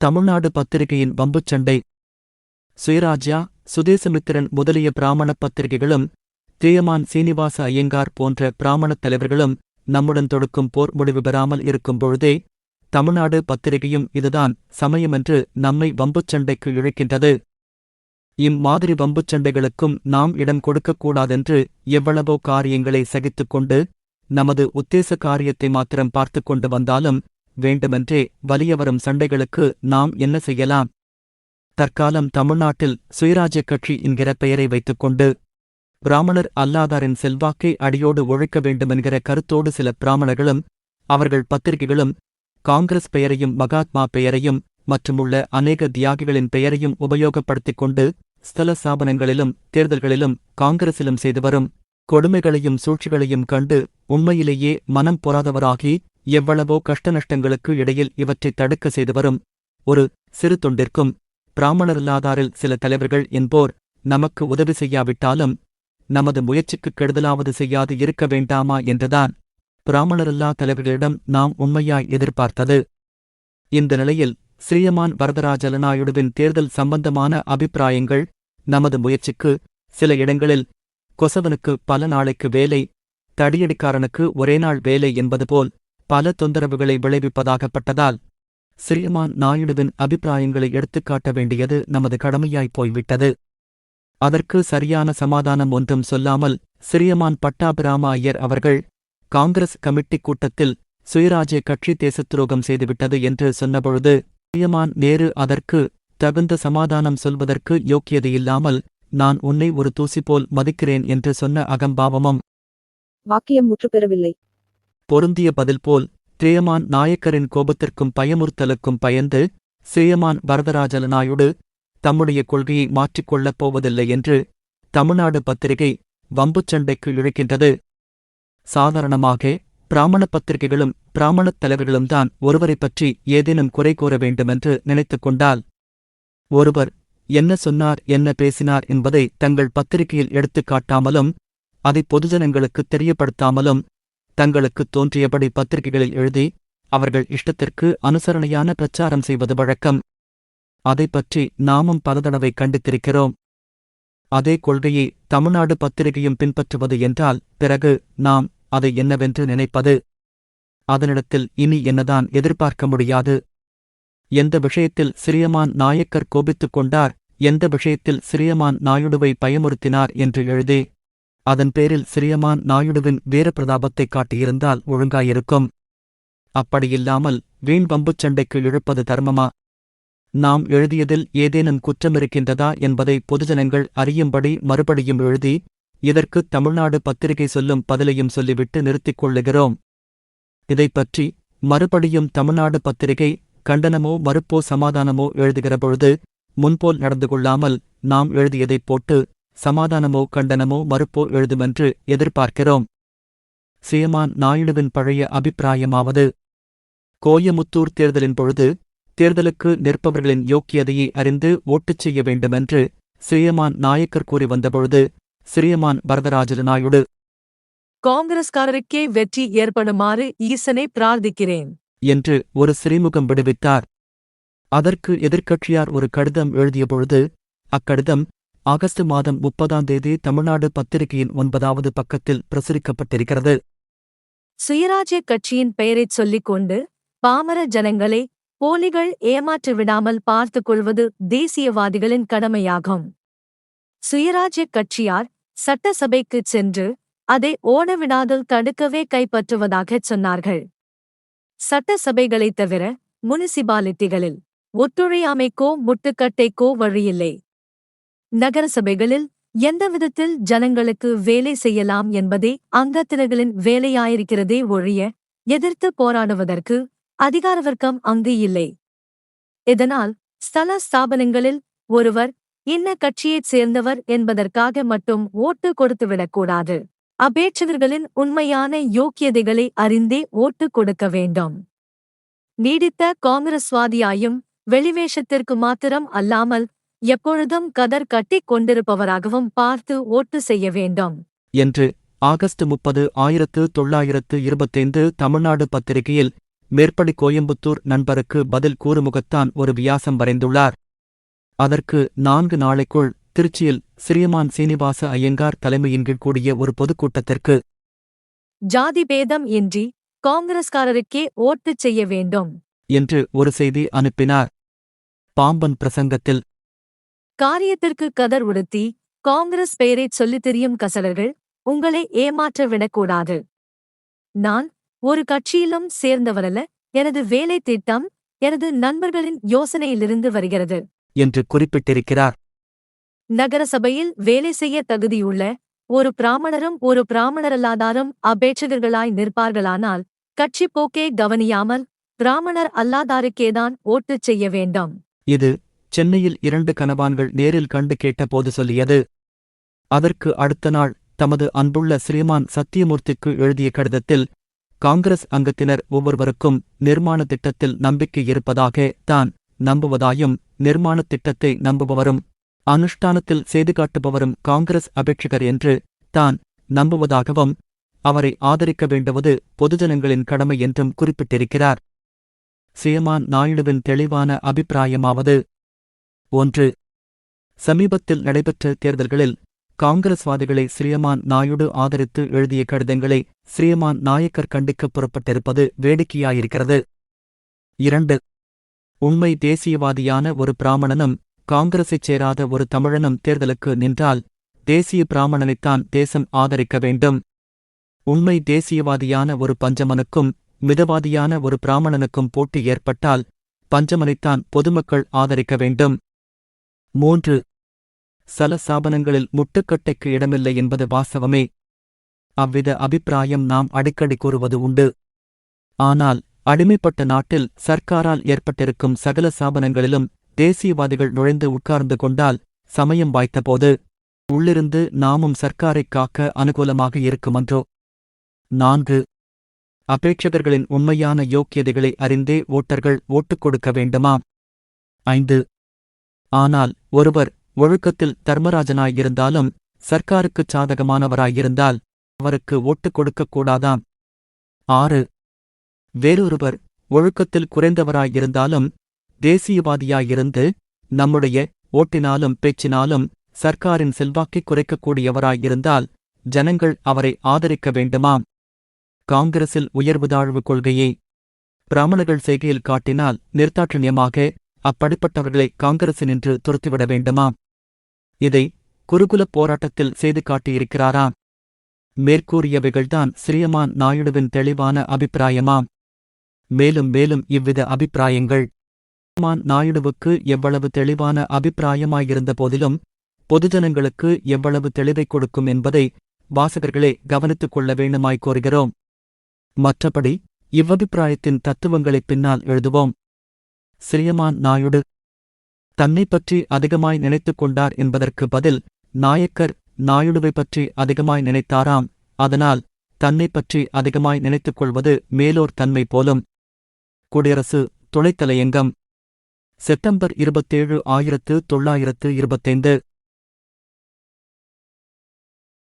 தமிழ்நாடு பத்திரிகையின் வம்புச் சண்டை. சுயராஜ்யா சுதேசமித்திரன் முதலிய பிராமண பத்திரிகைகளும் திரியமான் சீனிவாச ஐயங்கார் போன்ற பிராமணத் தலைவர்களும் நம்முடன் தொடுக்கும் போர் முடிவு பெறாமல் இருக்கும் பொழுதே தமிழ்நாடு பத்திரிகையும் இதுதான் சமயமென்று நம்மை வம்புச் சண்டைக்கு இழைக்கின்றது. இம்மாதிரி வம்புச் சண்டைகளுக்கும் நாம் இடம் கொடுக்கக்கூடாதென்று எவ்வளவோ காரியங்களை சகித்துக் கொண்டு நமது உத்தேச காரியத்தை மாத்திரம் பார்த்து கொண்டு வந்தாலும் வேண்டுமென்றே வலியவரும் சண்டைகளுக்கு நாம் என்ன செய்யலாம்? தற்காலம் தமிழ்நாட்டில் சுயராஜ்யக் கட்சி என்கிற பெயரை வைத்துக்கொண்டு பிராமணர் அல்லாதாரின் செல்வாக்கை அடியோடு ஒழிக்க வேண்டுமென்கிற கருத்தோடு சில பிராமணர்களும் அவர்கள் பத்திரிகைகளும் காங்கிரஸ் பெயரையும் மகாத்மா பெயரையும் மற்றுமுள்ள அநேக தியாகிகளின் பெயரையும் உபயோகப்படுத்திக் கொண்டு ஸ்தல ஸ்தாபனங்களிலும் தேர்தல்களிலும் காங்கிரசிலும் செய்து வரும் கொடுமைகளையும் சூழ்ச்சிகளையும் கண்டு உண்மையிலேயே மனம் பொறாதவராகி எவ்வளவோ கஷ்டநஷ்டங்களுக்கு இடையில் இவற்றை தடுக்க செய்து வரும் ஒரு சிறு தொண்டிற்கும் பிராமணரில்லாதாரில் சில தலைவர்கள் என்போர் நமக்கு உதவி செய்யாவிட்டாலும் நமது முயற்சிக்குக் கெடுதலாவது செய்யாது இருக்க வேண்டாமா என்றுதான் பிராமணரில்லா தலைவர்களிடம் நாம் உண்மையாய் எதிர்பார்த்தது. இந்த நிலையில் ஸ்ரீயமான் வரதராஜலநாயுடுவின் தேர்தல் சம்பந்தமான அபிப்பிராயங்கள் நமது முயற்சிக்கு சில இடங்களில் கொசவனுக்கு பல நாளைக்கு வேலை தடியடிக்காரனுக்கு ஒரே நாள் வேலை என்பது போல் பல தொந்தரவுகளை விளைவிப்பதாகப்பட்டதால் சிறியமான் நாயுடுவின் அபிப்பிராயங்களை எடுத்துக்காட்ட வேண்டியது நமது கடமையாய் போய்விட்டது. அதற்கு சரியான சமாதானம் ஒன்றும் சொல்லாமல் சிறியமான் பட்டாபிராம ஐயர் அவர்கள் காங்கிரஸ் கமிட்டி கூட்டத்தில் சுயராஜ்ய கட்சி தேசத்துரோகம் செய்துவிட்டது என்று சொன்னபொழுது சிறியமான் நேரு அதற்கு தகுந்த சமாதானம் சொல்வதற்கு யோக்கியது இல்லாமல் நான் உன்னை ஒரு தூசி போல் மதிக்கிறேன் என்று சொன்ன அகம்பாவமும் வாக்கியம் முற்றுப்பெறவில்லை. பொருந்திய பதில் போல் திரியமான் நாயக்கரின் கோபத்திற்கும் பயமுறுத்தலுக்கும் பயந்து சேயமான் வரதராஜல நாயுடு தம்முடைய கொள்கையை மாற்றிக்கொள்ளப் போவதில்லை என்று தமிழ்நாடு பத்திரிகை வம்புச் சண்டைக்கு இழுக்கின்றது. சாதாரணமாக பிராமண பத்திரிகைகளும் பிராமணத் தலைவர்களும் தான் ஒருவரைப் பற்றி ஏதேனும் குறை கூற வேண்டுமென்று நினைத்துக் கொண்டால் ஒருவர் என்ன சொன்னார் என்ன பேசினார் என்பதை தங்கள் பத்திரிகையில் எடுத்துக் காட்டாமலும் அதை பொதுஜனங்களுக்கு தெரியப்படுத்தாமலும் தங்களுக்கு தோன்றியபடி பத்திரிகைகளில் எழுதி அவர்கள் இஷ்டத்திற்கு அனுசரணையான பிரச்சாரம் செய்வது வழக்கம். அதைப் பற்றி நாமும் பல தடவை கண்டித்திருக்கிறோம். அதே கொள்கையை தமிழ்நாடு பத்திரிகையும் பின்பற்றுவது என்றால் பிறகு நாம் அதை என்னவென்று நினைப்பது? அதனிடத்தில் இனி என்னதான் எதிர்பார்க்க முடியாது? எந்த விஷயத்தில் சிறியமான் நாயக்கர் கோபித்துக் கொண்டார்? எந்த விஷயத்தில் சிறியமான் நாயுடுவை பயமுறுத்தினார்? என்று எழுதி அதன் பேரில் சிறியமான் நாயுடுவின் வீரப்பிரதாபத்தைக் காட்டியிருந்தால் ஒழுங்காயிருக்கும். அப்படியில்லாமல் வீண் வம்புச் சண்டைக்கு இழுப்பது தர்மமா? நாம் எழுதியதில் ஏதேனும் குற்றமிருக்கின்றதா என்பதை பொதுஜனங்கள் அறியும்படி மறுபடியும் எழுதி இதற்கு தமிழ்நாடு பத்திரிகை சொல்லும் பதிலையும் சொல்லிவிட்டு நிறுத்திக் கொள்ளுகிறோம். இதைப்பற்றி மறுபடியும் தமிழ்நாடு பத்திரிகை கண்டனமோ மறுப்போ சமாதானமோ எழுதுகிற பொழுது முன்போல் நடந்து கொள்ளாமல் நாம் எழுதியதைப் போட்டு சமாதானமோ கண்டனமோ மறுப்போ எழுதுமென்று எதிர்பார்க்கிறோம். சீமான் நாயுடுவின் பழைய அபிப்பிராயமாவது கோயமுத்தூர் தேர்தலின் பொழுது தேர்தலுக்கு நிற்பவர்களின் யோக்கியதையை அறிந்து ஓட்டுச் செய்ய வேண்டுமென்று ஸ்ரீயமான் நாயக்கர் கூறி வந்தபொழுது ஸ்ரீயமான் வரதராஜ நாயுடு காங்கிரஸ்காரருக்கே வெற்றி ஏற்படுமாறு ஈசனை பிரார்த்திக்கிறேன் என்று ஒரு சிறிமுகம் விடுவித்தார். அதற்கு எதிர்க்கட்சியார் ஒரு கடிதம் எழுதியபொழுது அக்கடிதம் ஆகஸ்ட் மாதம் முப்பதாம் தேதி தமிழ்நாடு பத்திரிகையின் ஒன்பதாவது பக்கத்தில் பிரசுரிக்கப்பட்டிருக்கிறது. சுயராஜ்ய கட்சியின் பெயரைச் சொல்லிக் கொண்டு பாமர ஜனங்களை போலிகள் ஏமாற்றி விடாமல் பார்த்துக் கொள்வது தேசியவாதிகளின் கடமையாகும். சுயராஜ்ய கட்சியார் சட்டசபைக்குச் சென்று அதை ஓடவிடாதல் தடுக்கவே கைப்பற்றுவதாகச் சொன்னார்கள். சட்டசபைகளைத் தவிர முனிசிபாலிட்டிகளில் ஒத்துழையாமைக்கோ முட்டுக்கட்டைக்கோ வழியில்லை. நகரசபைகளில் எந்த விதத்தில் ஜனங்களுக்கு வேலை செய்யலாம் என்பதே அங்கத்தினர்களின் வேலையாயிருக்கிறதே ஒழிய எதிர்த்து போராடுவதற்கு அதிகாரவர்க்கம் அங்கு இல்லை. இதனால் ஸ்தல ஸ்தாபனங்களில் ஒருவர் இன்ன கட்சியைச் சேர்ந்தவர் என்பதற்காக மட்டும் ஓட்டு கொடுத்துவிடக்கூடாது அபேட்சகர்களின் உண்மையான யோக்கியதைகளை அறிந்தே ஓட்டு கொடுக்க வேண்டும். நீடித்த காங்கிரஸ்வாதியாயும் வெளிவேஷத்திற்கு மாத்திரம் அல்லாமல் எப்பொழுதும் கதர் கட்டிக் கொண்டிருப்பவராகவும் பார்த்து ஓட்டு செய்ய வேண்டும். என்று ஆகஸ்ட் முப்பது ஆயிரத்து தொள்ளாயிரத்து இருபத்தைந்து தமிழ்நாடு பத்திரிகையில் மேற்படி கோயம்புத்தூர் நண்பருக்கு பதில் கூறுமுகத்தான் ஒரு வியாசம் வரைந்துள்ளார். அதற்கு நான்கு நாளைக்குள் திருச்சியில் சிறியமான் சீனிவாச ஐயங்கார் தலைமையின் கீழ் கூடிய ஒரு பொதுக்கூட்டத்திற்கு ஜாதி பேதம் இன்றி காங்கிரஸ்காரருக்கே ஓட்டுச் செய்ய வேண்டும். என்று ஒரு செய்தி அனுப்பினார். பாம்பன் பிரசங்கத்தில் காரியத்திற்கு கதர் உடுத்தி காங்கிரஸ் பெயரைச் சொல்லித் திரியும் கசடர்கள் உங்களை ஏமாற்ற விடக்கூடாது. நான் ஒரு கட்சியிலும் சேர்ந்தவரல்ல எனது வேலை திட்டம் எனது நண்பர்களின் யோசனையிலிருந்து வருகிறது. என்று குறிப்பிட்டிருக்கிறார். நகரசபையில் வேலை செய்ய தகுதியுள்ள ஒரு பிராமணரும் ஒரு பிராமணரல்லாதாரும் அபேட்சகர்களாய் நிற்பார்களானால் கட்சி போக்கே கவனியாமல் பிராமணர் அல்லாதாருக்கேதான் ஓட்டுச் செய்ய வேண்டும். இது சென்னையில் இரண்டு கனவான்கள் நேரில் கண்டு கேட்டபோது சொல்லியது. அதற்கு அடுத்த நாள் தமது அன்புள்ள ஸ்ரீமான் சத்தியமூர்த்திக்கு எழுதிய கடிதத்தில் காங்கிரஸ் அங்கத்தினர் ஒவ்வொருவருக்கும் நிர்மாண திட்டத்தில் நம்பிக்கை இருப்பதாக தான் நம்புவதாயும் நிர்மாண திட்டத்தை நம்புபவரும் அனுஷ்டானத்தில் செய்து காட்டுபவரும் காங்கிரஸ் அபேட்சகர் என்று தான் நம்புவதாகவும் அவரை ஆதரிக்க வேண்டுவது பொதுஜனங்களின் கடமை என்றும் குறிப்பிட்டிருக்கிறார். சேமான் நாயுடுவின் தெளிவான அபிப்பிராயமாவது ஒன்று. சமீபத்தில் நடைபெற்ற தேர்தல்களில் காங்கிரஸ்வாதிகளை ஸ்ரீயமான் நாயுடு ஆதரித்து எழுதிய கடிதங்களை ஸ்ரீயமான் நாயக்கர் கண்டிக்க புறப்பட்டிருப்பது வேடிக்கையாயிருக்கிறது. இரண்டு. உண்மை தேசியவாதியான ஒரு பிராமணனும் காங்கிரஸைச் சேராத ஒரு தமிழனும் தேர்தலுக்கு நின்றால் தேசிய பிராமணனைத்தான் தேசம் ஆதரிக்க வேண்டும். உண்மை தேசியவாதியான ஒரு பஞ்சமனுக்கும் மிதவாதியான ஒரு பிராமணனுக்கும் போட்டி ஏற்பட்டால் பஞ்சமனைத்தான் பொதுமக்கள் ஆதரிக்க வேண்டும். மூன்று. சல சாபனங்களில் முட்டுக்கட்டைக்கு இடமில்லை என்பது வாசவமே அவ்வித அபிப்பிராயம் நாம் அடிக்கடி கூறுவது உண்டு. ஆனால் அடிமைப்பட்ட நாட்டில் சர்க்காரால் ஏற்பட்டிருக்கும் சகல சாபனங்களிலும் தேசியவாதிகள் நுழைந்து உட்கார்ந்து கொண்டால் சமயம் வாய்த்தபோது உள்ளிருந்து நாமும் சர்க்காரைக் காக்க அனுகூலமாக இருக்குமன்றோ நான்கு. அபேட்சகர்களின் உண்மையான யோக்கியதைகளை அறிந்தே ஓட்டர்கள் ஓட்டுக் கொடுக்க வேண்டுமாம் ஐந்து. ஆனால் ஒருவர் ஒழுக்கத்தில் தர்மராஜனாயிருந்தாலும் சர்க்காருக்குச் சாதகமானவராயிருந்தால் அவருக்கு ஓட்டுக் கொடுக்கக் கூடாதாம். ஆறு. வேறொருவர் ஒழுக்கத்தில் குறைந்தவராயிருந்தாலும் தேசியவாதியாயிருந்து நம்முடைய ஓட்டினாலும் பேச்சினாலும் சர்க்காரின் செல்வாக்கைக் குறைக்கக்கூடியவராயிருந்தால் ஜனங்கள் அவரை ஆதரிக்க வேண்டுமாம். காங்கிரஸில் உயர்வுதாழ்வு கொள்கையை பிராமணர்கள் செய்கையில் காட்டினால் நிர்தாட்சண்யமாக அப்படிப்பட்டவர்களை காங்கிரசினின்று துரத்திவிட வேண்டுமாம் இதை குருகுலப் போராட்டத்தில் செய்து காட்டியிருக்கிறாராம் மேற்கூறியவைகள்தான் ஸ்ரீயமான் நாயுடுவின் தெளிவான அபிப்பிராயமாம் மேலும் மேலும் இவ்வித அபிப்பிராயங்கள். ஸ்ரீமான் நாயுடுவுக்கு எவ்வளவு தெளிவான அபிப்பிராயமாயிருந்த போதிலும் பொதுஜனங்களுக்கு எவ்வளவு தெளிவைக் கொடுக்கும் என்பதை வாசகர்களே கவனித்துக் கொள்ள வேண்டுமாய் கோருகிறோம். மற்றபடி இவ்வபிப்பிராயத்தின் தத்துவங்களைப் பின்னால் எழுதுவோம். சிறியமான் நாயுடு. தன்னைப் பற்றி அதிகமாய் நினைத்துக் கொண்டார் என்பதற்கு பதில் நாயக்கர் நாயுடுவை பற்றி அதிகமாய் நினைத்தாராம் அதனால் தன்னைப் பற்றி அதிகமாய் நினைத்துக் கொள்வது மேலோர் தன்மை போலும். குடியரசு துணைத்தலையங்கம் செப்டம்பர் இருபத்தேழு ஆயிரத்து தொள்ளாயிரத்து இருபத்தைந்து.